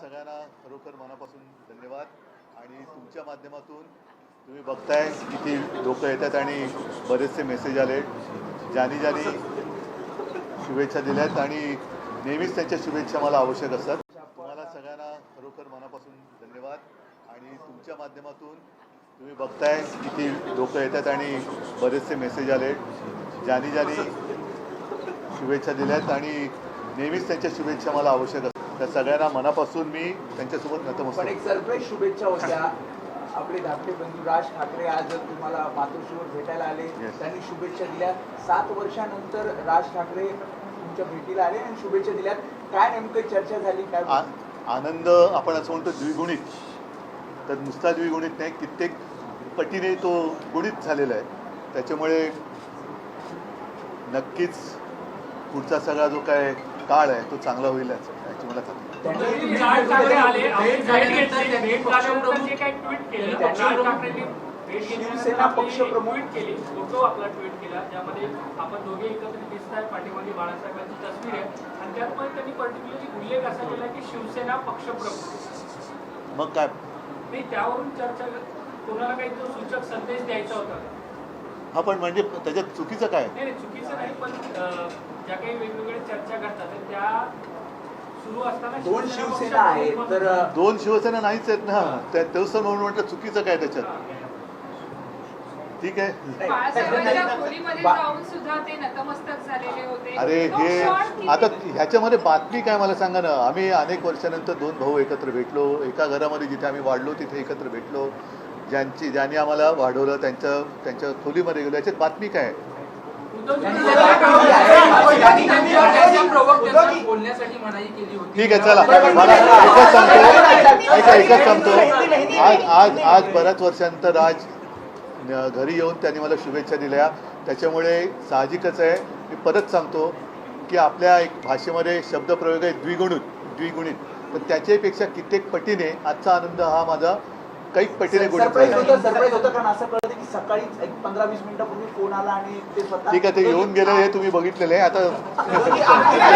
सगळ्यांना खरोखर मनापासून धन्यवाद. आणि तुमच्या माध्यमातून तुम्ही बघताय किती लोक येतात आणि बरेचसे मेसेज आले. ज्यांनी ज्यांनी शुभेच्छा दिल्यात आणि नेहमीच त्यांच्या शुभेच्छा मला आवश्यक असतात. तुम्हाला सगळ्यांना खरोखर मनापासून धन्यवाद. आणि तुमच्या माध्यमातून तुम्ही बघताय किती लोक येतात आणि बरेचसे मेसेज आले. ज्यांनी ज्यांनी शुभेच्छा दिल्यात आणि नेहमीच त्यांच्या शुभेच्छा मला आवश्यक असतात. त्या सगळ्यांना मनापासून मी त्यांच्यासोबत पण नतमस्तक एक सरप्राईज शुभेच्छा होत्या. आपले धाकटे बंधू राज ठाकरे आज तुम्हाला मातोश्रीवर भेटायला आले Yes. त्यांनी शुभेच्छा दिल्या. सात वर्षानंतर राज ठाकरे तुमच्या भेटीला आले आणि शुभेच्छा दिल्यात काय नेमकं चर्चा झाली काय आ- आनंद आपण असं म्हणतो द्विगुणित. तर नुसता द्विगुणित नाही कित्येक पटीने तो गुणित झालेला आहे. त्याच्यामुळे नक्कीच पुढचा सगळा जो काय काळ आहे तो चांगला होईल याचं. याची मला खात्री आहे. त्यांनी राज ठाकरे आले आपण भेट भेट घेतली. घेतली भेट झाल्यानंतर जे काही ट्विट केलं त्यांनी राज ठाकरेंनी भेट शिवसेना पक्षप्रमुख- ट्विट केली फोटो आपला ट्विट केला ज्यामध्ये आपण दोघे एकत्र दिसत आहे पाठीमागे बाळासाहेबांची तस्वीर आहे. आणि त्यात पण त्यांनी पर्टिक्युलरली उल्लेख असा केला की शिवसेना पक्षप्रमुख. मग काय? नाही त्यावरून चर्चा कोणाला काही तो सूचक संदेश द्यायचा होता? हा पण म्हणजे त्याच्यात चुकीचं काय? नाही नाही चुकीचं नाही पण ज्या काही वेगवेगळ्या चर्चा घडतात तर त्या सुरू असताना दोन शिवसेना आहेत तर दोन शिवसेना नाहीच आहेत ना. त्या तोच म्हणून म्हटलं चुकीचं काय त्याच्यात? ठीक आहे. बाळासाहेबांच्या खोलीमध्ये बा- जाऊन सुद्धा ते नतमस्तक झालेले होते. अरे हे आता ह्याच्यामध्ये बातमी काय मला सांगा ना. आम्ही अनेक वर्षानंतर दोन भाऊ एकत्र भेटलो. एका घरामध्ये जिथे आम्ही वाढलो तिथे एकत्र भेटलो. ज्यांची ज्यांनी आम्हाला वाढवलं त्यांच्या त्यांच्या खोलीमध्ये गेलो. याच्यात बातमी काय आहे? त्यांनी उद्धवजी त्यांनी- त्यांनी बोलण्यासाठी मनाई केली होती ठीक आहे चला. मला एकच सांगतो. ऐका एकच सांगतो. आज आज आज बऱ्याच वर्षानंतर आज घरी येऊन त्यांनी मला शुभेच्छा दिल्या. त्याच्यामुळे साहजिकच आहे. मी परत सांगतो की आपल्या एक भाषेमध्ये शब्दप्रयोग आहे द्विगुणित द्विगुणित. पण त्याच्यापेक्षा कित्येक पटीने आजचा आनंद हा माझा कैक पटीने गुणित सरप्राईज झाला होतं सरप्राईज होतं कारण असं कळतं की सकाळीच एक पंधरा वीस मिनिटापूर्वी फोन आला आणि ते स्वतः ठीक आहे ते येऊन गेले हे तुम्ही बघितलेले आहे. आता